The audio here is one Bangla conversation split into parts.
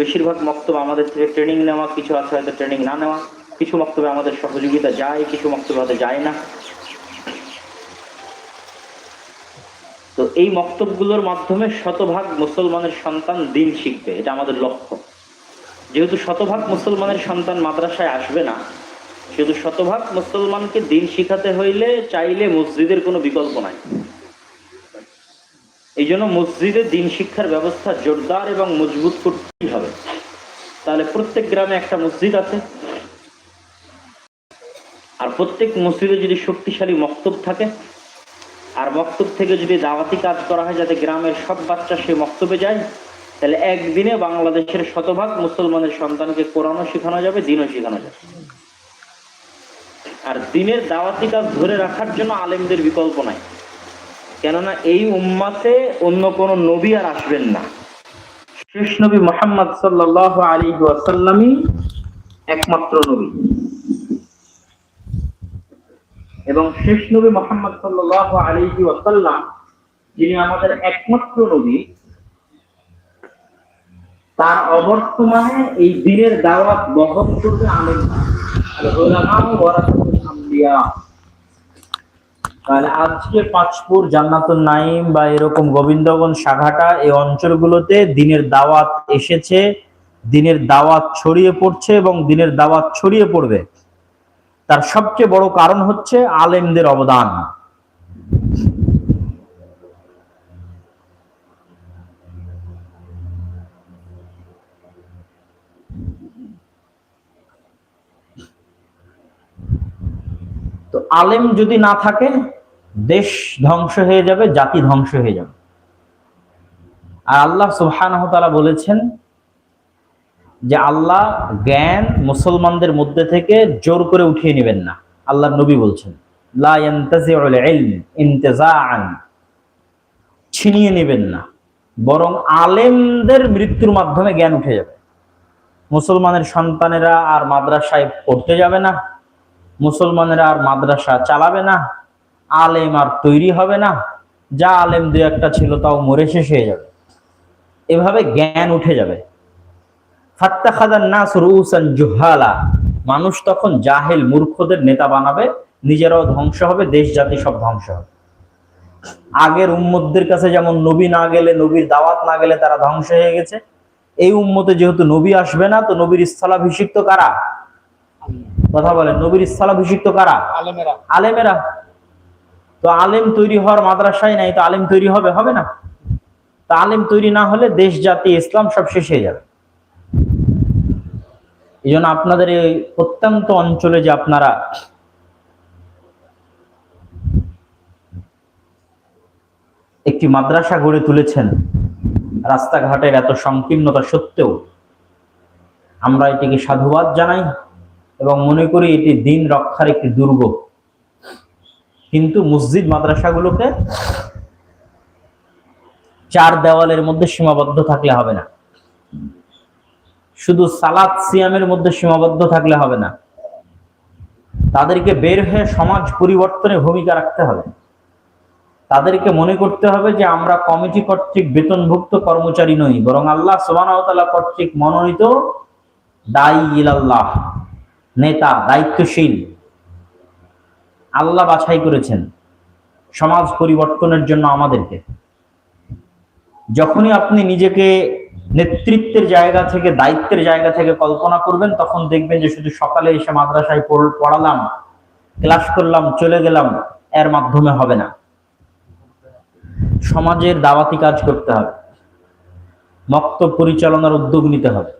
বেশিরভাগ মক্তব আমাদের থেকে ট্রেনিং নেওয়া, কিছু আছে হয়তো ট্রেনিং না নেওয়া। কিছু মক্তবে আমাদের সহযোগিতা যায়, কিছু মক্তবে হয়তো যায় না। তো এই মক্তবগুলোর মাধ্যমে শতভাগ মুসলমানের সন্তান দিন শিখবে, এটা আমাদের লক্ষ্য। যেহেতু শতভাগ মুসলমানের সন্তান মাদ্রাসায় আসবে না, সেহেতু শতভাগ মুসলমানকে দিন শিখাতে হইলে চাইলে মসজিদের কোনো বিকল্প নাই। এই জন্য মসজিদে দিন শিক্ষার ব্যবস্থা জোরদার এবং মজবুত করতেই হবে। তাহলে প্রত্যেক গ্রামে একটা মসজিদ আছে। আর প্রত্যেক মসজিদে যদি শক্তিশালী মক্তব থাকে, আর মক্তব থেকে যদি দাওয়াতি কাজ করা হয় যাতে গ্রামের সব বাচ্চা সে মক্তবে যায়, তাহলে একদিনে বাংলাদেশের শতভাগ মুসলমানের সন্তানকে কোরআনও শেখানো যাবে, দিনও শেখানো যাবে। আর দিনের দাওয়াতি কাজ ধরে রাখার জন্য আলেমদের বিকল্প নাই। কেননা এই উম্মাতে অন্য কোন নবী আর আসবেন না। শেষ নবী মোহাম্মদ সাল্লাহ আলী ওয়াসাল্লামই একমাত্র নবী। এবং শেষ নবী মোহাম্মদ সাল্লাহ আলী ওয়াসাল্লাম, যিনি আমাদের একমাত্র নবী, তার অবর্তমানে এই দিনের দাওয়াত বহন করবে আলেম আজকে পাঁচপুর জান্নাতুল নাইম বা এরকম গোবিন্দগঞ্জ শাখাটা এই অঞ্চলগুলোতে দিনের দাওয়াত এসেছে, দিনের দাওয়াত ছড়িয়ে পড়ছে এবং দিনের দাওয়াত ছড়িয়ে পড়বে। তার সবচেয়ে বড় কারণ হচ্ছে আলেমদের অবদান। তো আলেম যদি না থাকে দেশ ধ্বংস হয়ে যাবে, জাতি ধ্বংস হয়ে যাবে। আর আল্লাহ সুবহানাহু বলেছেন যে আল্লাহ জ্ঞান মুসলমানদের মধ্যে থেকে জোর করে উঠিয়ে নেবেন না। আল্লাহ নবী বলছেন ছিনিয়ে নেবেন না। বরং আলেমদের মৃত্যুর মাধ্যমে জ্ঞান উঠে যাবে। মুসলমানের সন্তানেরা আর মাদ্রাসায় পড়তে যাবে না। মুসলমানেরা আর মাদ্রাসা চালাবে না। আলেম আর তৈরি হবে না। যা আলেম দু একটা ছিল তাও মরে শেষ হয়ে যাবে। এভাবে জ্ঞান উঠে যাবে। ফাত্তাখাদান নাস রুসান জুহালা। মানুষ তখন জাহেল মূর্খদের নেতা বানাবে নিজেরাও ধ্বংস হবে দেশ জাতি সব ধ্বংস হবে। আগের উম্মতদের কাছে যেমন নবী না গেলে নবীর দাওয়াত না গেলে তারা ধ্বংস হয়ে গেছে। এই উম্মতে যেহেতু নবী আসবে না তো নবীর স্থলাভিষিক্ত কারা? কথা বলেন নবীর স্থলাভিষিক্ত কারা? আলেমেরা। আলেমেরা। তো আলেম তৈরি হওয়ার মাদ্রাসায় নাই, তো আলেম তৈরি হবে হবে না? তো আলেম তৈরি না হলে দেশ, জাতি, ইসলাম সব শেষ হয়ে যাবে। এই জন্য আপনাদের এই প্রত্যন্ত অঞ্চলে যে আপনারা একটি মাদ্রাসা গড়ে তুলেছেন, রাস্তাঘাটের এত সংকীর্ণতা সত্ত্বেও আমরা এটিকে সাধুবাদ জানাই এবং মনে করি এটি দিন রক্ষার একটি দুর্গ। কিন্তু মসজিদ মাদ্রাসাগুলোকে চার দেওয়ালের মধ্যে সীমাবদ্ধ থাকলে হবে না। শুধু সালাদ সিয়ামের মধ্যে সীমাবদ্ধ থাকলে হবে না। তাদেরকে বের হয়ে সমাজ পরিবর্তনে ভূমিকা রাখতে হবে। তাদেরকে মনে করতে হবে যে আমরা কমিটি কর্তৃক বেতনভুক্ত কর্মচারী নই, বরং আল্লাহ সোবানা কর্তৃক মনোনীত দায়ী ইলাল্লাহ, নেতা, দায়িত্বশীল। আল্লাহ বাছাই করেছেন সমাজ পরিবর্তনের জন্য আমাদেরকে। যখনই আপনি নিজেকে নেতৃত্বের জায়গা থেকে, দায়িত্বের জায়গা থেকে কল্পনা করবেন, তখন দেখবেন যে শুধু সকালে এসে মাদ্রাসায় পড়ালাম, ক্লাস করলাম, চলে গেলাম, এর মাধ্যমে হবে না। সমাজের দাওয়াতি কাজ করতে হবে। মক্ত পরিচালনার উদ্যোগ নিতে হবে।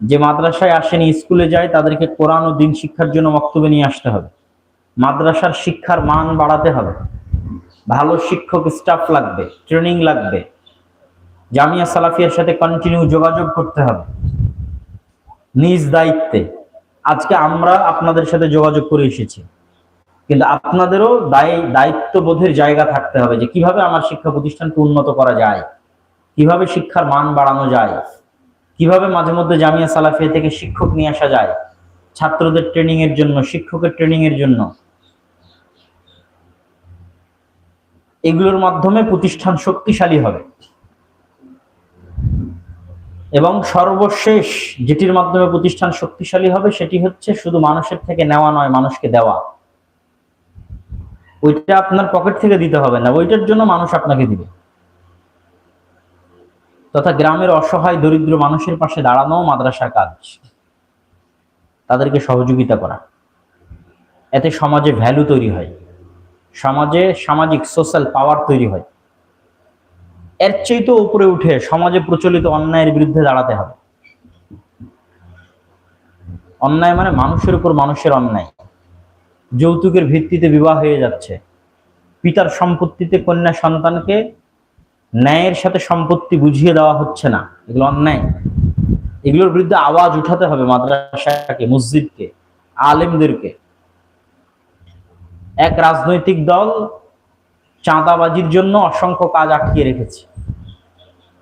যে মাদ্রাসায় আসেনি, স্কুলে যায়, তাদেরকে কোরআন ও দিন শিক্ষার জন্য বক্তব্য নিয়ে আসতে হবে। মাদ্রাসার শিক্ষার মান বাড়াতে হবে। ভালো শিক্ষক স্টাফ লাগবে ট্রেনিং লাগবে। জামিয়া সালাফিয়ার সাথে কন্টিনিউ যোগাযোগ করতে হবে। নিজ দায়িত্বে। আজকে আমরা আপনাদের সাথে যোগাযোগ করে এসেছি। কিন্তু আপনাদেরও দায়, দায়িত্ববোধের জায়গা থাকতে হবে যে কীভাবে আমার শিক্ষা প্রতিষ্ঠানকে উন্নত করা যায়, কীভাবে শিক্ষার মান বাড়ানো যায়, কীভাবে মাঝে মধ্যে জামিয়া সালাফিয়া থেকে শিক্ষক নিয়ে আসা যায়, ছাত্রদের ট্রেনিং এর জন্য, শিক্ষকের ট্রেনিং এর জন্য। এগুলোর মাধ্যমে প্রতিষ্ঠান শক্তিশালী হবে। এবং সর্বশেষ যেটির মাধ্যমে প্রতিষ্ঠান শক্তিশালী হবে সেটি হচ্ছে শুধু মানুষের থেকে নেওয়া নয়, মানুষকে দেওয়া। ওইটা আপনার পকেট থেকে দিতে হবে না, ওইটার জন্য মানুষ আপনাকে দিবে। তথা গ্রামের অসহায় দরিদ্র মানুষের পাশে দাঁড়ানো মাদ্রাসার কাজ, তাদেরকে সহযোগিতা করা। এতে সমাজে ভ্যালু তৈরি হয়। সমাজে সামাজিক সোশ্যাল পাওয়ার তৈরি হয়। এর চেয়ে উপরে উঠে সমাজে প্রচলিত অন্যায়ের বিরুদ্ধে দাঁড়াতে হবে। অন্যায় মানে মানুষের উপর মানুষের অন্যায়। যৌতুকের ভিত্তিতে বিবাহ হয়ে যাচ্ছে। পিতার সম্পত্তিতে কন্যা সন্তানকে ন্যায়ের সাথে সম্পত্তি বুঝিয়ে দেওয়া হচ্ছে না। এগুলো অন্যায়। এগুলোর বিরুদ্ধে আওয়াজ উঠাতে হবে মাদ্রাসাকে, মসজিদকে, আলেমদেরকে। এক রাজনৈতিক দল চাঁদাবাজির জন্য অসংখ্য কাজ আটকিয়ে রেখেছে।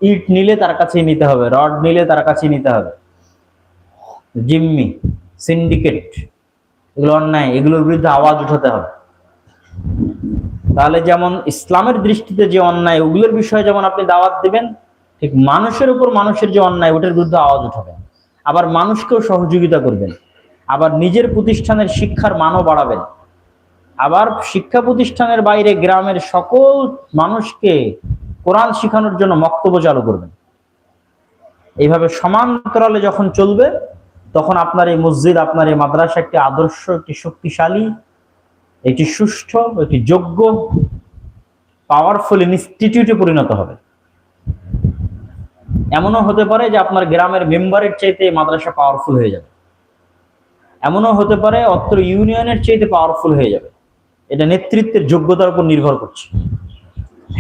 ইট নিলে তার কাছেই নিতে হবে, রড নিলে তার কাছেই নিতে হবে। জিম্মি, সিন্ডিকেট, এগুলো অন্যায়, এগুলোর বিরুদ্ধে আওয়াজ উঠাতে হবে। তাহলে যেমন ইসলামের দৃষ্টিতে যে অন্যায়, ওগুলোর বিষয়ে যেমন আপনি দাওয়াত দিবেন, ঠিক মানুষের উপর মানুষের যে অন্যায়, ওটার বিরুদ্ধে আওয়াজ উঠাবেন। আবার মানুষকেও সহযোগিতা করবেন। আবার নিজের প্রতিষ্ঠানের শিক্ষার মানও বাড়াবেন। আবার শিক্ষা প্রতিষ্ঠানের বাইরে গ্রামের সকল মানুষকে কোরআন শিখানোর জন্য বক্তব্য চালু করবেন। এইভাবে সমান্তরালে যখন চলবে, তখন আপনার এই মসজিদ, আপনার এই মাদ্রাসা একটি আদর্শ, একটি শক্তিশালী, একটি সুষ্ঠ, একটি যোগ্য পাওয়ারফুল ইনস্টিটিউটে পরিণত হবে। এমনও হতে পারে যে আপনার গ্রামের মেম্বারের চাইতে মাদ্রাসা পাওয়ারফুল হয়ে যাবে। এমনও হতে পারে অত্র ইউনিয়নের চাইতে পাওয়ারফুল হয়ে যাবে। এটা নেতৃত্বের যোগ্যতার উপর নির্ভর করছে।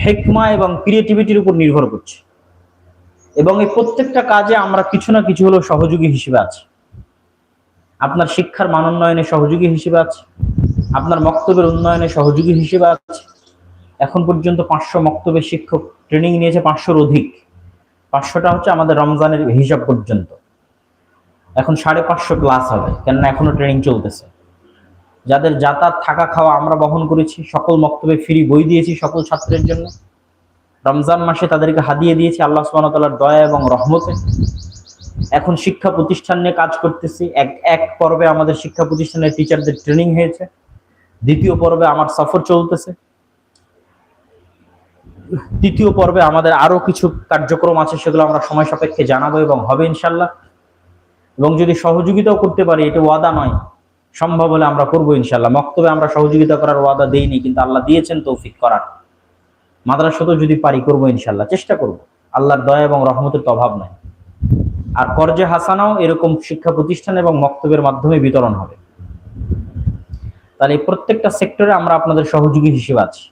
হেকমা এবং ক্রিয়েটিভিটির উপর নির্ভর করছে। এবং এই প্রত্যেকটা কাজে আমরা কিছু না কিছু হলেও সহযোগী হিসেবে আছি। আপনার শিক্ষার মান উন্নয়নে সহযোগী হিসেবে আছে। আপনার মক্তবের উন্নয়নে সহযোগী হিসেবে আছে। এখন পর্যন্ত পাঁচশো মক্তবের শিক্ষক ট্রেনিং নিয়েছে, পাঁচশোর অধিক। পাঁচশোটা হচ্ছে আমাদের রমজানের হিসাব পর্যন্ত। এখন সাড়ে পাঁচশো ক্লাস হবে, কেননা এখনও ট্রেনিং চলতেছে। যাদের যাতায়াত, থাকা, খাওয়া আমরা বহন করেছি, সকল মক্তবে ফ্রি বই দিয়েছি সকল ছাত্রের জন্য। রমজান মাসে তাদেরকে হাদিয়ে দিয়েছি, আল্লাহ সুবাহতাল্লার দয়া এবং রহমতে। এখন শিক্ষা প্রতিষ্ঠান নিয়ে কাজ করতেছি। এক এক পর্বে আমাদের শিক্ষা প্রতিষ্ঠানের টিচারদের ট্রেনিং হয়েছে। দ্বিতীয় পর্বে আমার সফর চলতেছে। তৃতীয় পর্বে আমাদের আরও কিছু কার্যক্রম আছে, সেগুলো আমরা সময় সাপেক্ষে জানাব এবং হবে ইনশাল্লাহ এবং যদি সহযোগিতাও করতে পারি, এটা ওয়াদা নয়। সম্ভব হলে আমরা করব ইনশাল্লাহ মক্তবে আমরা সহযোগিতা করার ওয়াদা দেইনি, কিন্তু আল্লাহ দিয়েছেন তৌফিক করার। মাদ্রাসাতেও যদি পারি করব ইনশাল্লাহ চেষ্টা করব। আল্লাহর দয়া এবং রহমতের তো অভাব নাই। আর কর্জে হাসানাও এরকম শিক্ষা প্রতিষ্ঠান এবং মক্তবের মাধ্যমে বিতরণ হবে। তাহলে এই প্রত্যেকটা সেক্টরে আমরা আপনাদের সহযোগী হিসেবে আছি।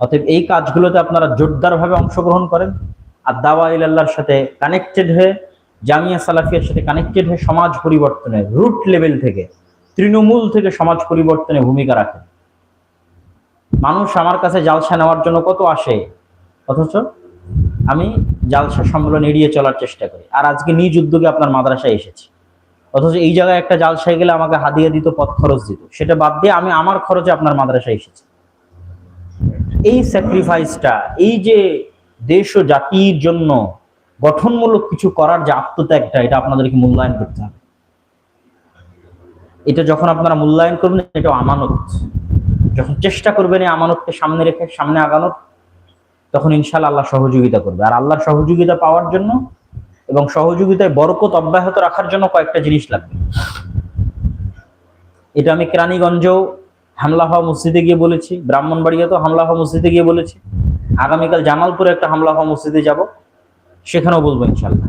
অতএব এই কাজগুলোতে আপনারা জোরদারভাবে অংশগ্রহণ করেন আর দাওয়া ইল্লাহর সাথে কানেক্টেড হয়ে, জামিয়া সালাফিয়ার সাথে কানেক্টেড হয়ে সমাজ পরিবর্তনে রুট লেভেল থেকে তৃণমূল থেকে সমাজ পরিবর্তনে ভূমিকা রাখেন মানুষ আমার কাছে জালসা নেওয়ার জন্য কত আসে, অথচ আমি জালসা সম্মেলন এড়িয়ে চলার চেষ্টা করি। আর আজকে নিজ উদ্যোগে আপনার মাদ্রাসায় এসেছি। অথচ এই জায়গায় একটা জালসায় গেলে আমাকে হাদিয়া দিত, পথ খরচ দিত। সেটা বাদ দিয়ে আমি আমার খরচে আপনার মাদ্রাসায় এসেছি। এই স্যাক্রিফাইসটা এই যে দেশ ও জাতির জন্য গঠনমূলক কিছু করার যে আত্মত্যাগটা, এটা আপনাদেরকে মূল্যায়ন করতে হবে। এটা যখন আপনারা মূল্যায়ন করবেন এটা আমানত। যখন চেষ্টা করবেন এই আমানতকে সামনে রেখে, সামনে আগানোর, তখন ইনশাল্লাহ আল্লাহ সহযোগিতা করবে। আর আল্লাহর সহযোগিতা পাওয়ার জন্য এবং সহযোগিতায় বরকত অব্যাহত রাখার জন্য কয়েকটা জিনিস লাগবে। এটা আমি কেরানীগঞ্জেও হামলা হওয়া মসজিদে গিয়ে বলেছি, ব্রাহ্মণবাড়িয়াতেও হামলা হওয়া মসজিদে গিয়ে বলেছি। আগামীকাল জামালপুরে একটা হামলা হওয়া মসজিদে যাব, সেখানেও বলব ইনশাল্লাহ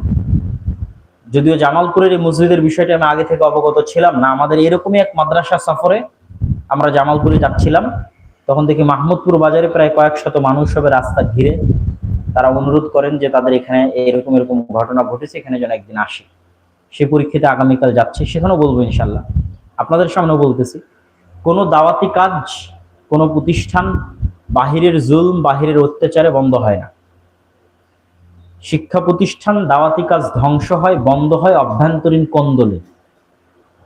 যদিও জামালপুরের এই মসজিদের বিষয়টি আমি আগে থেকে অবগত ছিলাম না, আমাদের এরকমই এক মাদ্রাসা সফরে আমরা জামালপুরে যাচ্ছিলাম। তখন দেখি মাহমুদপুর বাজারে প্রায় কয়েক শত মানুষ হবে রাস্তা ঘিরে তারা অনুরোধ করেন যে তাদের এখানে এরকম এরকম ঘটনা ঘটেছে, এখানে যেন একদিন আসে। সে পরীক্ষাতে আগামীকাল যাচ্ছে, সেখানেও বলব ইনশাল্লাহ আপনাদের সামনেও বলতেছি, কোনো দাওয়াতি কাজ, কোনো প্রতিষ্ঠান বাহিরের জুলম, বাহিরের অত্যাচারে বন্ধ হয় না। শিক্ষা প্রতিষ্ঠান দাওয়াতি কাজ ধ্বংস হয়, বন্ধ হয় অভ্যন্তরীণ কন্দলে।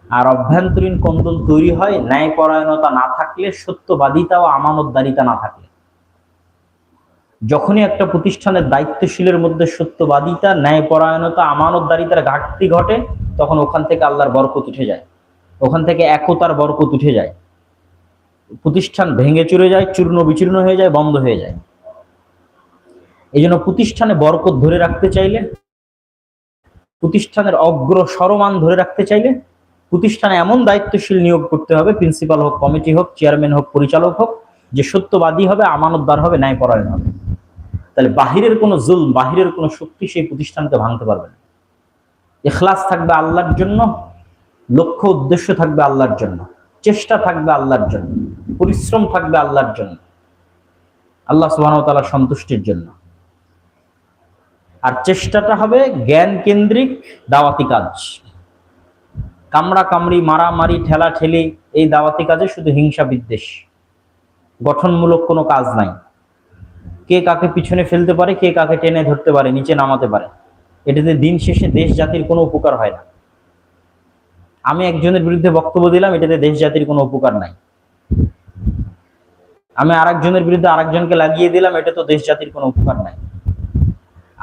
আর অভ্যন্তরীণ কন্দল তৈরি হয় ন্যায়পরায়ণতা না থাকলে, সত্যবাদিতা ও আমানতদারিতা না থাকলে। যখনই একটা প্রতিষ্ঠানের দায়িত্বশীলের মধ্যে সত্যবাদিতা, ন্যায়পরায়ণতা, আমানতদারিতার ঘাটতি ঘটে, তখন ওখান থেকে আল্লাহর বরকত উঠে যায়। ওখান থেকে একতার বরকত উঠে যায়। প্রতিষ্ঠান ভেঙে চুরে যায় চূর্ণ বিচূর্ণ হয়ে যায়, বন্ধ হয়ে যায়। এই জন্য প্রতিষ্ঠানে বরকত ধরে রাখতে চাইলে, প্রতিষ্ঠানের অগ্র সরমান ধরে রাখতে চাইলে প্রতিষ্ঠানে এমন দায়িত্বশীল নিয়োগ করতে হবে, প্রিন্সিপাল হোক, কমিটি হোক, চেয়ারম্যান হোক, পরিচালক হোক, যে সত্যবাদী হবে, আমানতদার হবে ন্যায় ন্যায়পরায়ণ হবে। তাহলে বাহিরের কোনো জুল বাহিরের কোনো শক্তি সেই প্রতিষ্ঠানকে ভাঙতে পারবে না। এখলাস থাকবে আল্লাহর জন্য, লক্ষ্য উদ্দেশ্য থাকবে আল্লাহর জন্য, চেষ্টা থাকবে আল্লাহর জন্য, পরিশ্রম থাকবে আল্লাহর জন্য, আল্লাহ সুবাহ সন্তুষ্টির জন্য। আর চেষ্টাটা হবে জ্ঞান কেন্দ্রিক দাওয়াতি কাজ। কামড়া কামড়ি, মারামারি ঠেলা ঠেলি এই দাওয়াতি কাজে শুধু হিংসা বিদ্বেষ। গঠনমূলক কোনো কাজ নাই। কে কাকে পিছনে ফেলতে পারে, কে কাকে টেনে ধরতে পারে, নিচে নামাতে পারে। এটাতে দিন শেষে দেশ জাতির কোনো উপকার হয় না। আমি একজনের বিরুদ্ধে বক্তব্য দিলাম, এটাতে দেশ জাতির কোনো উপকার নাই। আমি আরেকজনের বিরুদ্ধে আরেকজনকে লাগিয়ে দিলাম, এটা তো দেশ জাতির কোনো উপকার নাই।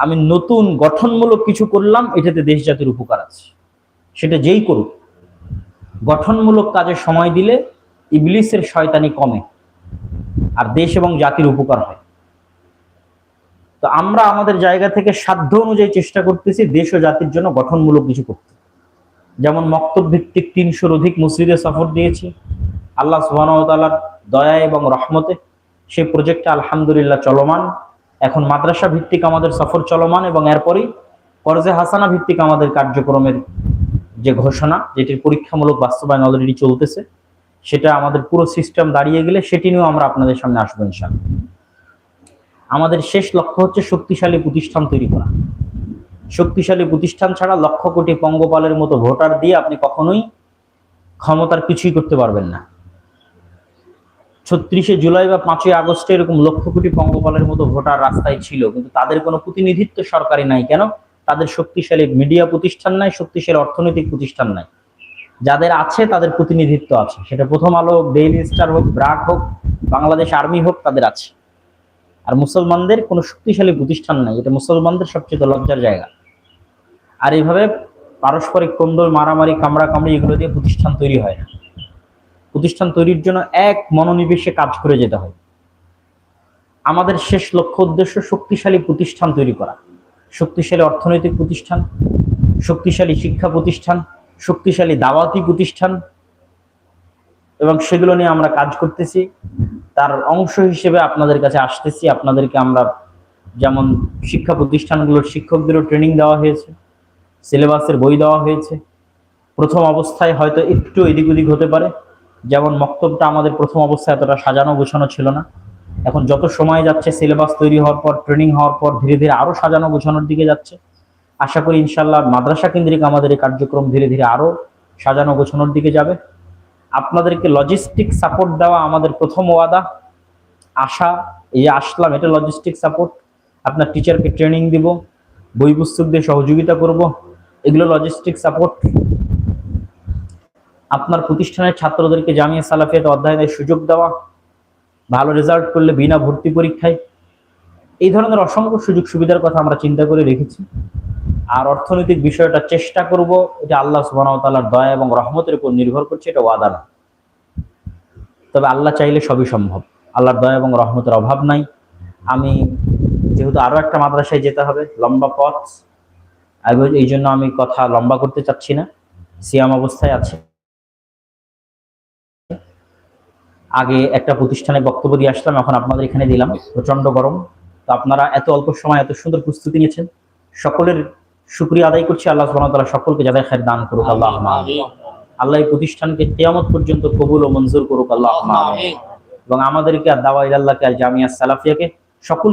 আমি নতুন গঠনমূলক কিছু করলাম, এটাতে দেশ জাতির উপকার আছে। সেটা যেই করুক, গঠনমূলক কাজে সময় দিলে ইবলিসের শয়তানি কমে আর দেশ এবং জাতির উপকার হয়। তো আমরা আমাদের জায়গা থেকে সাধ্য অনুযায়ী চেষ্টা করতেছি দেশ ও জাতির জন্য গঠনমূলক কিছু করতে। যেমন মক্তব ভিত্তিক তিনশোর অধিক মসজিদে সফর দিয়েছি। আল্লাহ সুবাহতালার দয়া এবং রহমতে সেই প্রজেক্টটা আলহামদুলিল্লাহ চলমান। এখন মাদ্রাসা ভিত্তিক আমাদের সফর চলমান এবং এরপরই করজে হাসানা ভিত্তিক আমাদের কার্যক্রমের যে ঘোষণা, যেটির পরীক্ষামূলক বাস্তবায়ন অলরেডি চলতেছে, সেটা আমাদের পুরো সিস্টেম দাঁড়িয়ে গেলে সেটি নিয়েও আমরা আপনাদের সামনে আসব ইনশাল্লাহ আমাদের শেষ লক্ষ্য হচ্ছে শক্তিশালী প্রতিষ্ঠান তৈরি করা। শক্তিশালী প্রতিষ্ঠান ছাড়া লক্ষ কোটি পঙ্গপালের মতো ভোটার দিয়ে আপনি কখনোই ক্ষমতার কিছুই করতে পারবেন না। ছত্রিশে জুলাই বা পাঁচই আগস্টে এরকম লক্ষ কোটি পঙ্গপালের মতো ভোটার রাস্তায় ছিল, কিন্তু তাদের কোনো প্রতিনিধিত্ব সরকারি নাই। কেন? তাদের শক্তিশালী মিডিয়া প্রতিষ্ঠান নাই, শক্তিশালী অর্থনৈতিক প্রতিষ্ঠান নাই। যাদের আছে, তাদের প্রতিনিধিত্ব আছে। সেটা প্রথম আলো হোক ডেইলি স্টার হোক ব্রাক হোক, বাংলাদেশ আর্মি হোক, তাদের আছে। আর মুসলমানদের কোনো শক্তিশালী প্রতিষ্ঠান নাই। এটা মুসলমানদের সবচেয়ে লজ্জার জায়গা। আর এইভাবে পারস্পরিক কন্দল, মারামারি কামড়া কামড়ি এগুলো দিয়ে প্রতিষ্ঠান তৈরি হয় না। প্রতিষ্ঠান তৈরির জন্য এক মনোনিবেশে কাজ করে যেতে হয়। আমাদের শেষ লক্ষ্য উদ্দেশ্য শক্তিশালী প্রতিষ্ঠান তৈরি করা। শক্তিশালী অর্থনৈতিক প্রতিষ্ঠান, শক্তিশালী শিক্ষা প্রতিষ্ঠান, শক্তিশালী দাওয়াতি প্রতিষ্ঠান এবং সেগুলো নিয়ে আমরা কাজ করতেছি। তার অংশ হিসেবে আপনাদের কাছে আসতেছি। আপনাদেরকে আমরা যেমন শিক্ষা প্রতিষ্ঠানগুলোর শিক্ষকদেরও ট্রেনিং দেওয়া হয়েছে সিলেবাসের বই দেওয়া হয়েছে। প্রথম অবস্থায় হয়তো একটু এদিক ওদিক হতে পারে। যেমন মক্তবটা আমাদের প্রথম অবস্থায় এতটা সাজানো গোছানো ছিল না। এখন যত সময় যাচ্ছে, সিলেবাস তৈরি হওয়ার পর ট্রেনিং হওয়ার পর, ধীরে ধীরে আরও সাজানো গোছানোর দিকে যাচ্ছে। আশা করি ইনশাল্লাহ মাদ্রাসা কেন্দ্রিক আমাদের এই কার্যক্রম ধীরে ধীরে আরও সাজানো গোছানোর দিকে যাবে। আপনাদেরকে লজিস্টিক সাপোর্ট দেওয়া আমাদের প্রথম ওয়াদা। আশা, এই আসলাম, এটা লজিস্টিক সাপোর্ট আপনার টিচারকে ট্রেনিং দিব, বই পুস্তক দিয়ে সহযোগিতা করব। এগুলো লজিস্টিক সাপোর্ট আপনার প্রতিষ্ঠানের ছাত্রদেরকে জামিয়া সালাফিয়াতে অধ্যয়নের সুযোগ দেওয়া, ভালো রেজাল্ট করলে বিনা ভর্তি পরীক্ষায়, এই ধরনের অসংখ্য সুযোগ সুবিধার কথা আমরা চিন্তা করে রেখেছি। আর অর্থনৈতিক বিষয়টা চেষ্টা করব, এটা আল্লাহ সুবাহতালার দয়া এবং রহমতের উপর নির্ভর করছে, এটা ওয়াদা না। তবে আল্লাহ চাইলে সবই সম্ভব। আল্লাহর দয়া এবং রহমতের অভাব নাই। আমি যেহেতু আরও একটা মাদ্রাসায় যেতে হবে, লম্বা পথ এই জন্য আমি কথা লম্বা করতে চাচ্ছি না। সিয়াম অবস্থায় আছে। আগে একটা প্রতিষ্ঠানে বক্তব্য দিয়ে আসলাম এখন আপনাদের এখানে দিলাম। প্রচণ্ড গরম। তো আপনারা এত অল্প সময় এত সুন্দর প্রস্তুতি নিয়েছেন। সকলের সুক্রিয়া আদায় করছি। আল্লাহ সুবহানাহু সকলকে যাদের খায় দান করুক। আল্লাহ আল্লাহ এই প্রতিষ্ঠানকে কিয়ামত পর্যন্ত কবুল ও মঞ্জুর করুক। আল্লাহ এবং আমাদেরকে আর দাওয়া আল্লাহকে আর জামিয়া সালাফিয়াকে সকল